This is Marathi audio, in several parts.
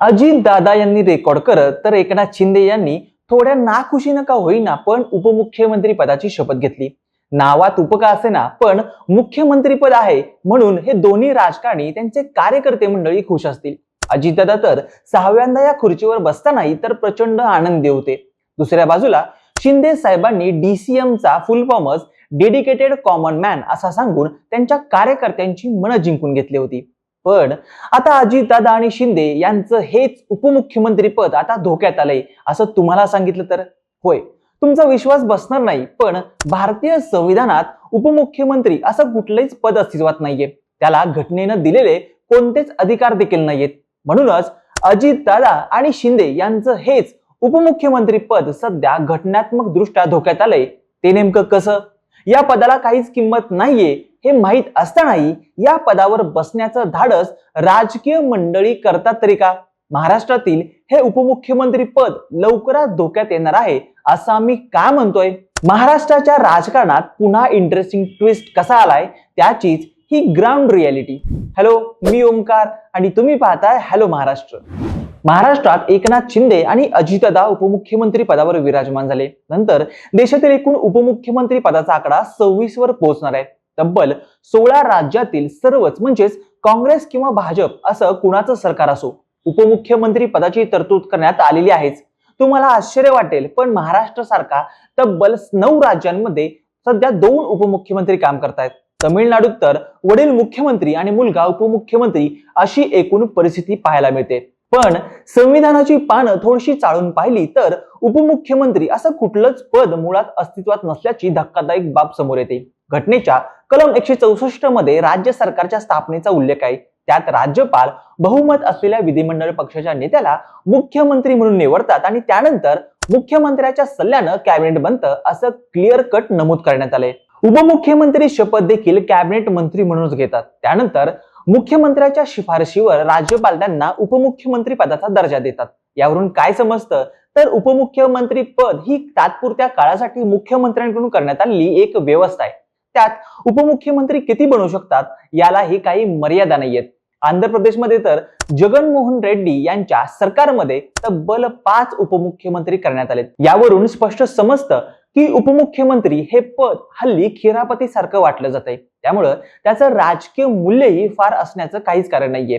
अजित दादा यांनी रेकॉर्ड करत तर एकनाथ शिंदे यांनी थोड्या नाखुशीनं का होईना पण उपमुख्यमंत्री पदाची शपथ घेतली. नावात उपका असेना पण मुख्यमंत्री पद आहे म्हणून हे दोन्ही राजकारणी त्यांचे कार्यकर्ते मंडळी खुश असतील. अजितदादा तर सहाव्यांदा या खुर्चीवर बसतानाही तर प्रचंड आनंदी होते. दुसऱ्या बाजूला शिंदे साहेबांनी डीसीएमचा फुल फॉर्मच डेडिकेटेड कॉमन मॅन असा सांगून त्यांच्या कार्यकर्त्यांची मनं जिंकून घेतली होती. पण आता अजितदादा आणि शिंदे यांचं हेच उपमुख्यमंत्री पद आता धोक्यात आलंय असं तुम्हाला सांगितलं तर? होय. तुमचा विश्वास बसणार नाही पण भारतीय संविधानात उपमुख्यमंत्री असं कुठलंच पद अस्तित्वात नाहीये. त्याला घटनेनं दिलेले कोणतेच अधिकार देखील नाहीयेत. म्हणूनच अजितदादा आणि शिंदे यांचं हेच उपमुख्यमंत्री पद सध्या घटनात्मक दृष्ट्या धोक्यात आलंय. ते नेमकं कसं? या पदाला काहीच किंमत नाहीये हे माहीत असतानाही या पदावर बसण्याचं धाडस राजकीय मंडळी करतात तरी का? महाराष्ट्रातील हे उपमुख्यमंत्री पद लवकरात धोक्यात येणार आहे असं आम्ही का म्हणतोय? महाराष्ट्राच्या राजकारणात पुन्हा इंटरेस्टिंग ट्विस्ट कसा आलाय त्याचीच ही ग्राउंड रियालिटी हॅलो मी ओमकार आणि तुम्ही पाहताय हॅलो महाराष्ट्र. महाराष्ट्रात एकनाथ शिंदे आणि अजितदा उपमुख्यमंत्री पदावर विराजमान झाले. नंतर देशातील एकूण उपमुख्यमंत्री पदाचा आकडा सव्वीस वर पोहोचणार आहे. तब्बल सोळा राज्यातील सर्वच म्हणजेच काँग्रेस किंवा भाजप असं कुणाचं सरकार असो? उपमुख्यमंत्री पदाची तरतूद करण्यात आलेली आहेच. तुम्हाला आश्चर्य वाटेल पण महाराष्ट्र सारखा तब्बल नऊ राज्यांमध्ये सध्या दोन उपमुख्यमंत्री काम करतायत. तमिळनाडूत तर वडील मुख्यमंत्री आणि मुलगा उपमुख्यमंत्री अशी एकूण परिस्थिती पाहायला मिळते. पण संविधानाची पानं थोडीशी चाळून पाहिली तर उपमुख्यमंत्री असं कुठलंच पद मुळात अस्तित्वात नसल्याची धक्कादायक बाब समोर येते. घटनेच्या कलम एकशे चौसष्टमध्ये राज्य सरकारच्या स्थापनेचा उल्लेख आहे. त्यात राज्यपाल बहुमत असलेल्या विधिमंडळ पक्षाच्या नेत्याला मुख्यमंत्री म्हणून निवडतात आणि त्यानंतर मुख्यमंत्र्याच्या सल्ल्यानं कॅबिनेट बनतं असं क्लिअर कट नमूद करण्यात आले उपमुख्यमंत्री शपथ देखील कॅबिनेट मंत्री म्हणूनच घेतात. त्यानंतर मुख्यमंत्र्याच्या शिफारशीवर राज्यपाल त्यांना उपमुख्यमंत्री पदाचा दर्जा देतात. यावरून काय समजतं? तर उपमुख्यमंत्री पद ही तात्पुरत्या काळासाठी मुख्यमंत्र्यांकडून करण्यात आलेली एक व्यवस्था आहे. त्यात उपमुख्यमंत्री किती बनू शकतात? यालाही काही मर्यादा नाहीयेत. आंध्र प्रदेशमध्ये तर जगनमोहन रेड्डी यांच्या सरकारमध्ये तब्बल पाच उपमुख्यमंत्री करण्यात आले यावरून स्पष्ट समजतं की उपमुख्यमंत्री हे पद हल्ली खिरापती सारखं वाटलं जात आहे त्यामुळं त्याचं राजकीय मूल्यही फार असण्याचं काहीच कारण नाहीये.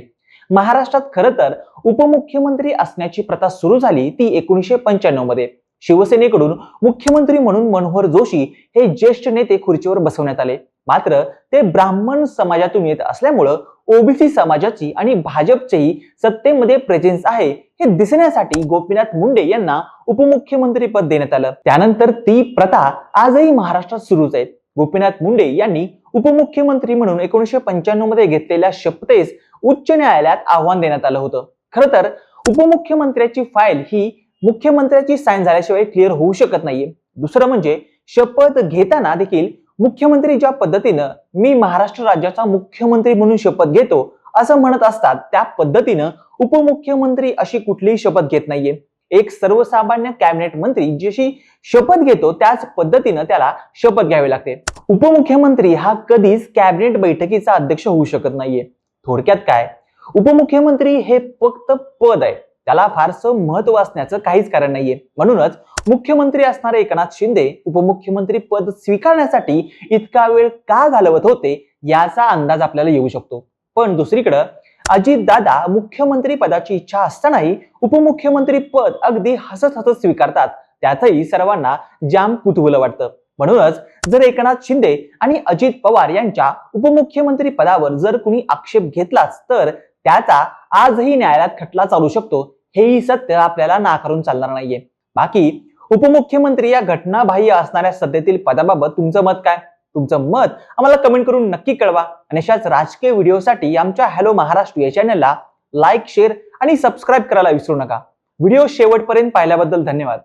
महाराष्ट्रात खरं तर उपमुख्यमंत्री असण्याची प्रथा सुरू झाली ती एकोणीसशे पंच्याण्णवमध्ये शिवसेनेकडून मुख्यमंत्री म्हणून मनोहर जोशी हे ज्येष्ठ नेते खुर्चीवर बसवण्यात आले. मात्र ते ब्राह्मण समाजातून येत असल्यामुळं ओबीसी समाजाची आणि भाजपचेही सत्तेमध्ये प्रेझेन्स आहे हे दिसण्यासाठी गोपीनाथ मुंडे यांना उपमुख्यमंत्री पद देण्यात आलं. त्यानंतर ती प्रथा आजही महाराष्ट्रात सुरूच आहे. गोपीनाथ मुंडे यांनी उपमुख्यमंत्री म्हणून एकोणीसशे पंच्याण्णवमध्ये घेतलेल्या शपथेस उच्च न्यायालयात आव्हान देण्यात आलं होतं. खरं तर उपमुख्यमंत्र्याची फाईल ही मुख्यमंत्र्याची साईन झाल्याशिवाय क्लिअर होऊ शकत नाहीये. दुसरं म्हणजे शपथ घेताना देखील मुख्यमंत्री ज्या पद्धतीनं मी महाराष्ट्र राज्याचा मुख्यमंत्री म्हणून शपथ घेतो असं म्हणत असतात त्या पद्धतीनं उपमुख्यमंत्री अशी कुठलीही शपथ घेत नाहीये. एक सर्वसामान्य कॅबिनेट मंत्री जशी शपथ घेतो त्याच पद्धतीनं त्याला शपथ घ्यावी लागते. उपमुख्यमंत्री हा कधीच कॅबिनेट बैठकीचा अध्यक्ष होऊ शकत नाहीये. थोडक्यात काय? उपमुख्यमंत्री हे फक्त पद आहे. त्याला फारसं महत्त्व असण्याचं काहीच कारण नाहीये. म्हणूनच मुख्यमंत्री असणारे एकनाथ शिंदे उपमुख्यमंत्री पद स्वीकारण्यासाठी इतका वेळ का घालवत होते याचा अंदाज आपल्याला येऊ शकतो. पण दुसरीकडं अजित दादा मुख्यमंत्री पदाची इच्छा असतानाही उपमुख्यमंत्री पद अगदी हसत हसत स्वीकारतात. त्यातही सर्वांना जाम कुतूहल वाटतं. म्हणूनच जर एकनाथ शिंदे आणि अजित पवार यांच्या उपमुख्यमंत्री पदावर जर कुणी आक्षेप घेतलाच तर त्याचा आजही न्यायालयात खटला चालू शकतो. हेही सत्य आपल्याला नाकारून चालणार नाहीये. बाकी उपमुख्यमंत्री या घटनाबाह्य असणाऱ्या सध्यातील पदाबाबत तुमचं मत काय? तुमचं मत आम्हाला कमेंट करून नक्की कळवा आणि अशाच राजकीय व्हिडिओसाठी आमच्या हॅलो महाराष्ट्र या चॅनलला लाईक शेअर आणि सबस्क्राईब करायला विसरू नका. व्हिडिओ शेवटपर्यंत पाहिल्याबद्दल धन्यवाद.